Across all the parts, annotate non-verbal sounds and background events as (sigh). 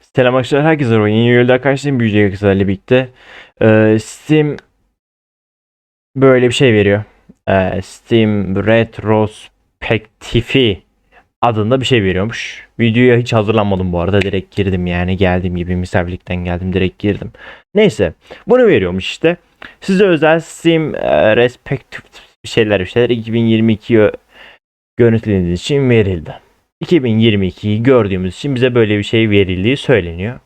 Selam arkadaşlar, herkese merhaba. Yeni videoda karşınızdayım büyüyecek kısalarla birlikte. Ee, Steam böyle bir şey veriyor. Ee, Steam Retrospektifi adında bir şey veriyormuş. Videoya hiç hazırlanmadım bu arada. Direkt girdim yani. Geldiğim gibi misafirlikten geldim. Direkt girdim. Neyse. Bunu veriyormuş işte. Size özel Steam e, Respektif şeyler bir şeyler 2022 görüntülediğiniz için verildi. 2022'yi gördüğümüz için bize böyle bir şey verildiği söyleniyor.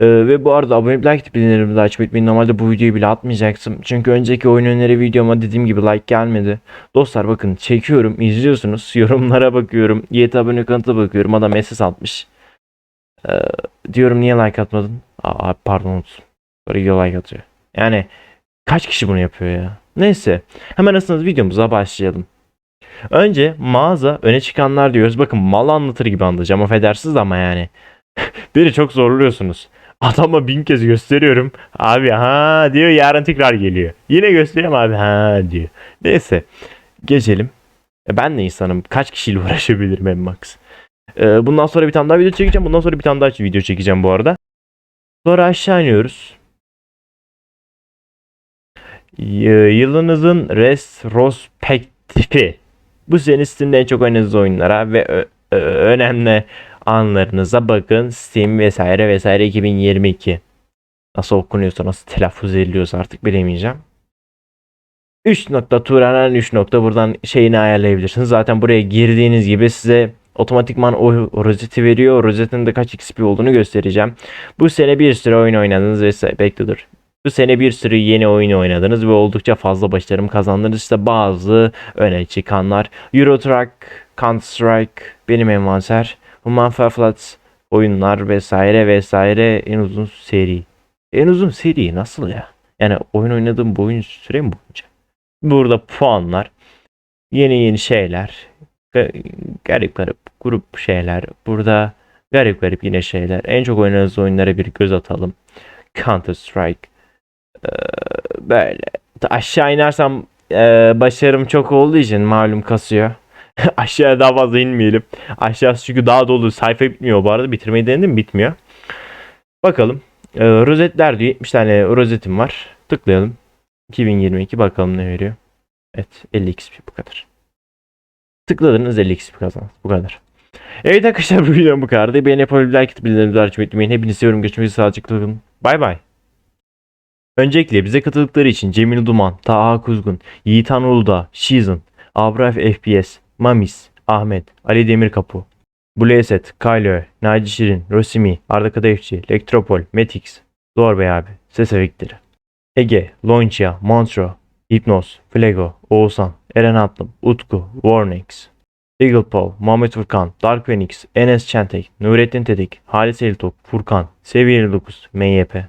Ee, ve bu arada abone like tip bildirimlerimi de açmayı unutmayın. Normalde bu videoyu bile atmayacaktım. Çünkü önceki oyun öneri videoma dediğim gibi like gelmedi. Dostlar bakın çekiyorum, izliyorsunuz. (laughs) Yorumlara bakıyorum. YT abone kanıta bakıyorum. Adam SS atmış. Ee, diyorum niye like atmadın? Aa pardon unuttum. Böyle like atıyor. Yani kaç kişi bunu yapıyor ya? Neyse. Hemen aslında videomuza başlayalım. Önce mağaza öne çıkanlar diyoruz. Bakın mal anlatır gibi anlatacağım. Affedersiniz ama yani. (laughs) Biri çok zorluyorsunuz. Adama bin kez gösteriyorum. Abi ha diyor yarın tekrar geliyor. Yine gösteriyorum abi ha diyor. Neyse. Geçelim. E, Ben de insanım. Kaç kişiyle (laughs) uğraşabilirim en max. E, Bundan sonra bir tane daha video çekeceğim. Bundan sonra bir tane daha video çekeceğim bu arada. Sonra aşağı iniyoruz. Yılınızın retrospektifi. Bu sene Steam'de en çok oynadığınız oyunlara ve önemli anlarınıza bakın. Steam vesaire vesaire 2022. Nasıl okunuyorsa nasıl telaffuz ediliyorsa artık bilemeyeceğim. 3 nokta Turanen 3 nokta buradan şeyini ayarlayabilirsiniz. Zaten buraya girdiğiniz gibi size otomatikman o rozeti veriyor. O rozetin de kaç XP olduğunu göstereceğim. Bu sene bir sürü oyun oynadınız vesaire. Bekle dur. Bu sene bir sürü yeni oyun oynadınız ve oldukça fazla başarım kazandınız. İşte bazı öne çıkanlar. Euro Truck, Counter Strike, benim envanter, Human Fall Flat oyunlar vesaire vesaire en uzun seri. En uzun seri nasıl ya? Yani oyun oynadığım bu oyun süre mi boyunca? Burada puanlar, yeni yeni şeyler, ga- garip garip grup şeyler. Burada garip garip yine şeyler. En çok oynadığınız oyunlara bir göz atalım. Counter Strike. Ee, böyle. Aşağı inersem e, başarım çok olduğu için malum kasıyor. (laughs) Aşağıya daha fazla inmeyelim. Aşağısı çünkü daha dolu. Sayfa bitmiyor bu arada. Bitirmeyi denedim bitmiyor. Bakalım. Ee, rozetler diyor. 70 tane rozetim var. Tıklayalım. 2022 bakalım ne veriyor. Evet 50 XP bu kadar. Tıkladınız 50 XP kazandınız. Bu kadar. Evet arkadaşlar bu videom bu kadardı. Beğeni yapabilir, like bildirimleri unutmayın. Hepinizi seviyorum. Görüşmek üzere. Sağlıcakla kalın. Bay bay. Öncelikle bize katıldıkları için Cemil Duman, Taha Kuzgun, Yiğitan Uludağ, Shizun, Abraf FPS, Mamis, Ahmet, Ali Demirkapı, Blueset, Kylo, Naci Şirin, Rosimi, Arda Kadayıfçı, Elektropol, Metix, Zor Bey abi, Ses Efektleri, Ege, Loncia, Monstro, Hipnoz, Flego, Oğuzhan, Eren Atlım, Utku, Warnix, Eagle Paw, Muhammed Furkan, Dark Phoenix, Enes Çentek, Nurettin Tedik, Halis Eltop, Furkan, Seviye 9, MYP,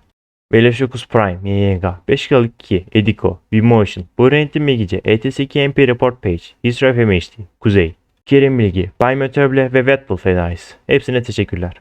9 Prime, YYG, 5 Kalık 2, Ediko, Vmotion, Burentin Bilgici, ETS2 MP Report Page, Israel MHD, Kuzey, Kerim Bilgi, Bay Mötöble ve Wetbull Fedais. Hepsine teşekkürler.